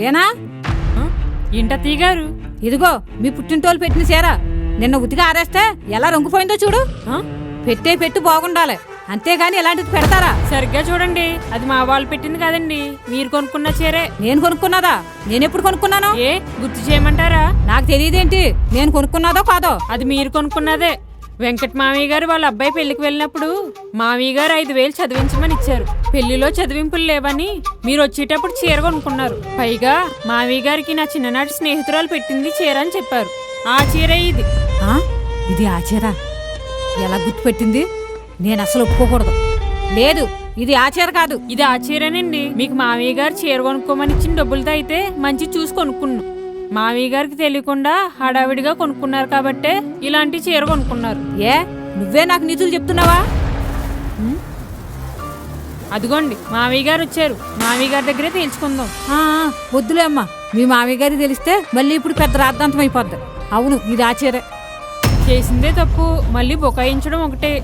రేనా ఆ? ఏంటత్తయ్య గారు ఇదిగో మీ పుట్టింటోళ్ళు పెట్టిన చీర. నిన్న ఉతిగా ఆరేస్తే ఎలా రంగుపోయిందో చూడు? పెట్టే పెట్టు బాగుండాలి. అంతేగాని ఇలాంటిది పెడతారా? సరిగ్గా చూడండి. అది మా వాళ్ళు పెట్టింది కాదండి. మీరు కొనుక్కున్న చీరే. నేను కొనుక్కున్నదా? నేనెప్పుడు కొనుక్కున్నాను? ఏ గుర్తు చేయమంటారా? నాకు తెలియదేంటి? నేను కొనుక్కున్నదో కాదో? అది మీరు కొనుక్కున్నదే. వెంకట మామయ్య గారు వాళ్ళ అబ్బాయి పెళ్ళికి వెళ్ళినప్పుడు మామయ్య గారు ఐదు వేలు చదివించమని ఇచ్చారు. పెళ్ళిలో చదివింపులు లేవని మీరు వచ్చేటప్పుడు చీర కొనుక్కున్నారు. పైగా మామయ్య గారికి నా చిన్ననాటి స్నేహితురాలు పెట్టింది చీర అని చెప్పారు. ఆ చీర ఇది? ఇది ఆ చీర? ఎలా గుర్తుపెట్టింది? నేను అసలు ఒప్పుకోకూడదు. లేదు ఇది ఆ చీర కాదు. ఇది ఆ చీరనండి. మీకు మామయ్య గారు చీర కొనుక్కోమని ఇచ్చిన డబ్బులతో అయితే మంచి చూసి కొనుక్కున్నాం. మామయ్య గారికి తెలియకుండా హడావిడిగా కొనుక్కున్నారు కాబట్టే ఇలాంటి చీర కొనుక్కున్నారు. ఏ? నువ్వే నాకు నీతులు చెప్తున్నావా? అదిగోండి మామయ్య గారు వచ్చారు. మామయ్య గారి దగ్గరే తేల్చుకుందాం. ఆ, వద్దులే అమ్మా. మీ మామయ్య గారికి తెలిస్తే మళ్ళీ ఇప్పుడు పెద్ద రాద్ధాంతం అయిపోద్ది. అవును ఇది ఆ చీరే. చేసిందే తప్పు మళ్ళీ బుకాయించడం ఒకటే.